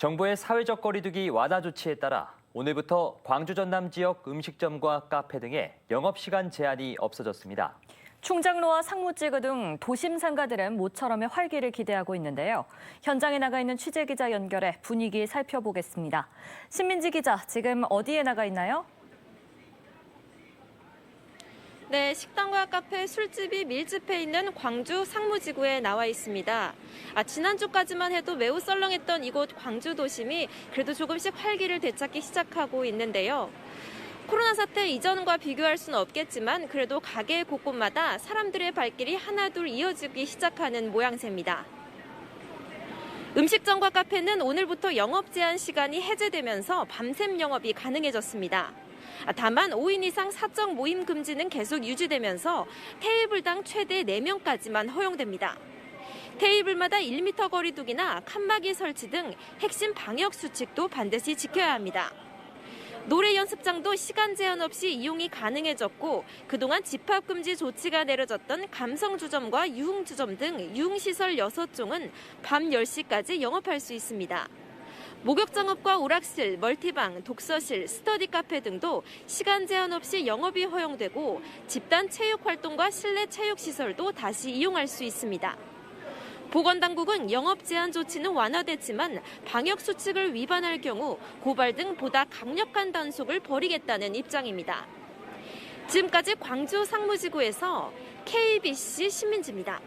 정부의 사회적 거리두기 완화 조치에 따라 오늘부터 광주 전남 지역 음식점과 카페 등의 영업시간 제한이 없어졌습니다. 충장로와 상무지구 등 도심 상가들은 모처럼의 활기를 기대하고 있는데요. 현장에 나가 있는 취재 기자 연결해 분위기 살펴보겠습니다. 신민지 기자, 지금 어디에 나가 있나요? 네, 식당과 카페, 술집이 밀집해 있는 광주 상무지구에 나와 있습니다. 아, 지난주까지만 해도 매우 썰렁했던 이곳 광주 도심이 그래도 조금씩 활기를 되찾기 시작하고 있는데요. 코로나 사태 이전과 비교할 수는 없겠지만 그래도 가게 곳곳마다 사람들의 발길이 하나둘 이어지기 시작하는 모양새입니다. 음식점과 카페는 오늘부터 영업 제한 시간이 해제되면서 밤샘 영업이 가능해졌습니다. 아, 다만 5인 이상 사적 모임 금지는 계속 유지되면서 테이블당 최대 4명까지만 허용됩니다. 테이블마다 1m 거리 두기나 칸막이 설치 등 핵심 방역 수칙도 반드시 지켜야 합니다. 노래 연습장도 시간 제한 없이 이용이 가능해졌고 그동안 집합 금지 조치가 내려졌던 감성 주점과 유흥 주점 등 유흥 시설 6종은 밤 10시까지 영업할 수 있습니다. 목욕장업과 오락실, 멀티방, 독서실, 스터디 카페 등도 시간 제한 없이 영업이 허용되고 집단 체육 활동과 실내 체육 시설도 다시 이용할 수 있습니다. 보건당국은 영업 제한 조치는 완화됐지만 방역 수칙을 위반할 경우 고발 등 보다 강력한 단속을 벌이겠다는 입장입니다. 지금까지 광주 상무지구에서 KBC 신민지입니다.